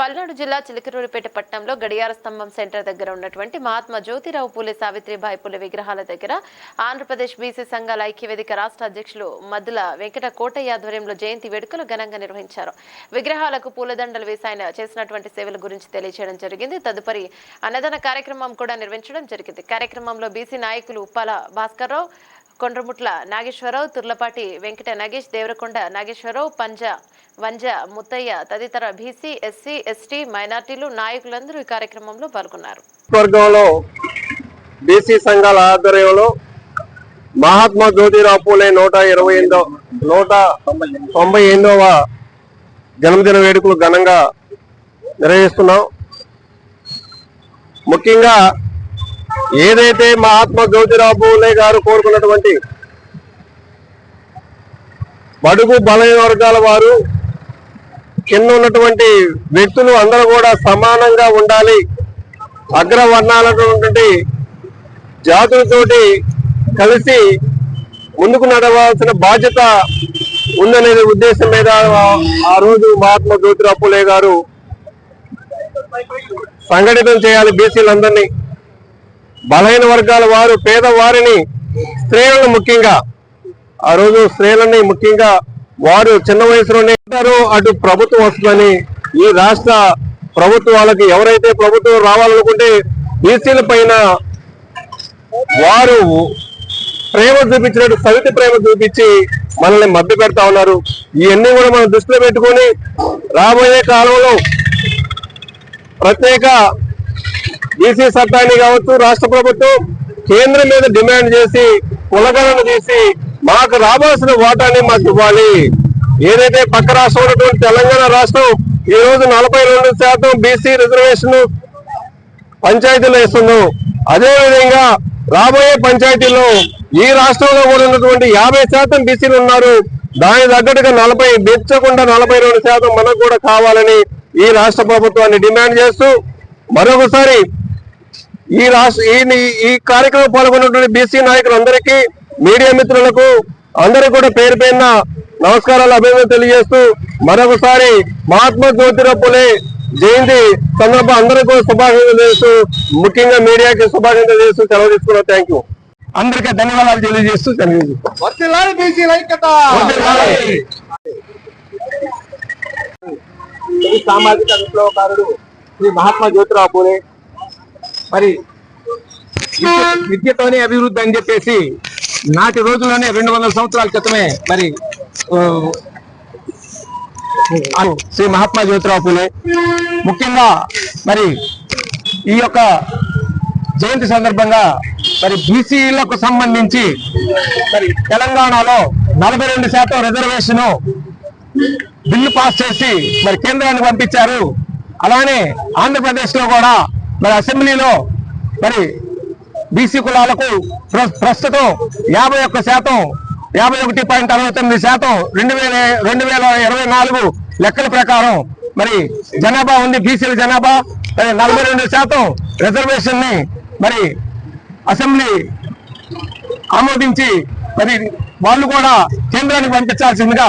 పల్నాడు జిల్లా చిలకలూరిపేట పట్టణంలో గడియార స్తంభం సెంటర్ దగ్గర ఉన్నటువంటి మహాత్మా జ్యోతిరావు పూలే సావిత్రిబాయి పూలే విగ్రహాల దగ్గర ఆంధ్రప్రదేశ్ బీసీ సంఘాల ఐక్యవేదిక రాష్ట్ర అధ్యక్షులు మద్దుల వెంకట కోటయ్య ఆధ్వర్యంలో జయంతి వేడుకలు ఘనంగా నిర్వహించారు. విగ్రహాలకు పూలదండలు వేసి ఆయన చేసినటువంటి సేవల గురించి తెలియజేయడం జరిగింది. తదుపరి అన్నదాన కార్యక్రమం కూడా నిర్వహించడం జరిగింది. కార్యక్రమంలో బీసీ నాయకులు ఉప్పాల భాస్కర్రావు కొండ్రముట్ల నాగేశ్వరరావు తుర్లపాటి వెంకట నాగేష్ దేవరకొండ నాగేశ్వరరావు పంజ వంజ ముత్తయ్య తదితర బీసీ ఎస్సీ ఎస్టీ మైనార్టీలు నాయకులందరూ ఈ కార్యక్రమంలో పాల్గొన్నారు. వర్గంలో బీసీ సంఘాల ఆధ్వర్యంలో మహాత్మా జ్యోతిరావు పూలే నూట ఇరవై ఎనిమిదో నూట తొంభై ఎనిమిదవ జన్మదిన వేడుకలు ఘనంగా నిర్వహిస్తున్నాం. ముఖ్యంగా ఏదైతే మహాత్మా జ్యోతిరావు పూలే గారు కోరుకున్నటువంటి బడుగు బలైన వర్గాల వారు కింద ఉన్నటువంటి వ్యక్తులు అందరూ కూడా సమానంగా ఉండాలి. అగ్రవర్ణాలటువంటి జాతులతోటి కలిసి ముందుకు నడవాల్సిన బాధ్యత ఉందనే ఉద్దేశం మీద ఆ- రోజు మహాత్మా జ్యోతిరావు పూలే గారు సంఘటితం చేయాలి బీసీలందరినీ. బలహీన వర్గాల వారు పేదవారిని స్త్రీలను ముఖ్యంగా. ఆ రోజు స్త్రీలని ముఖ్యంగా వారు చిన్న వయసులోనే ఉంటారో అటు ప్రభుత్వం వస్తుందని ఈ రాష్ట్ర ప్రభుత్వాలకు ఎవరైతే ప్రభుత్వం రావాలనుకుంటే బీసీల పైన వారు ప్రేమ చూపించినట్టు సవితి ప్రేమ చూపించి మనల్ని మభ్య పెడతా ఉన్నారు. ఇవన్నీ కూడా మనం దృష్టిలో పెట్టుకొని రాబోయే కాలంలో ప్రత్యేక బీసీ చట్టాన్ని కావచ్చు రాష్ట్ర ప్రభుత్వం కేంద్రం మీద డిమాండ్ చేసి కులగణన చేసి మాకు రావాల్సిన వాటాన్ని మాకు ఇవ్వాలి. ఏదైతే పక్క రాష్ట్రం ఉన్నటువంటి తెలంగాణ రాష్ట్రం ఈ రోజు నలభై రెండు శాతం బీసీ రిజర్వేషన్ పంచాయతీలో ఇస్తుందో అదే విధంగా రాబోయే పంచాయతీల్లో ఈ రాష్ట్రంలో కూడా ఉన్నటువంటి యాభై శాతం బీసీలు ఉన్నారు. దాని తగ్గట్టుగా నలభై మెచ్చకుండా నలభై రెండు శాతం మనకు కూడా కావాలని ఈ రాష్ట్ర ప్రభుత్వాన్ని డిమాండ్ చేస్తూ మరొకసారి ఈ రాష్ట్ర ఈ ఈ కార్యక్రమం పాల్గొన్నటువంటి బీసీ నాయకులందరికీ మీడియా మిత్రులకు అందరికీ కూడా పేరు పేరున నమస్కారాలు అభినందనలు తెలియజేస్తూ మరొకసారి మహాత్మా జ్యోతిరావు పులే జయంతి సందర్భం అందరికీ కూడా శుభాకాంక్షలు చేస్తూ ముఖ్యంగా మీడియాకి శుభాకాంక్షలు చేస్తూ సెలవు తీసుకున్నాం. థ్యాంక్ యూ అందరికీ ధన్యవాదాలు తెలియజేస్తూ సామాజిక విప్లవకారుడు శ్రీ మహాత్మా జ్యోతిరావు పూలే మరి విద్యతోనే అభివృద్ధి అని చెప్పేసి నాటి రోజుల్లోనే రెండు వందల సంవత్సరాల క్రితమే మరి శ్రీ మహాత్మా జ్యోతిరావు పూలే. ముఖ్యంగా మరి ఈ యొక్క జయంతి సందర్భంగా మరి బీసీలకు సంబంధించి మరి తెలంగాణలో నలభై రెండు శాతం రిజర్వేషన్ బిల్లు పాస్ చేసి మరి కేంద్రానికి పంపించారు. అలానే ఆంధ్రప్రదేశ్లో కూడా మరి అసెంబ్లీలో మరి బీసీ కులాలకు ప్ర- ప్రస్తుతం యాభై ఒక్క శాతం యాభై ఒకటి పాయింట్ అరవై తొమ్మిది శాతం రెండు వేల రెండు వేల ఇరవై నాలుగు లెక్కల ప్రకారం మరి జనాభా ఉంది బీసీల జనాభా మరి నలభై రెండు శాతం రిజర్వేషన్ని మరి అసెంబ్లీ ఆమోదించి మరి వాళ్ళు కూడా కేంద్రానికి పంపించాల్సిందిగా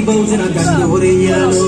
బహుజన గంగూరయ్యలో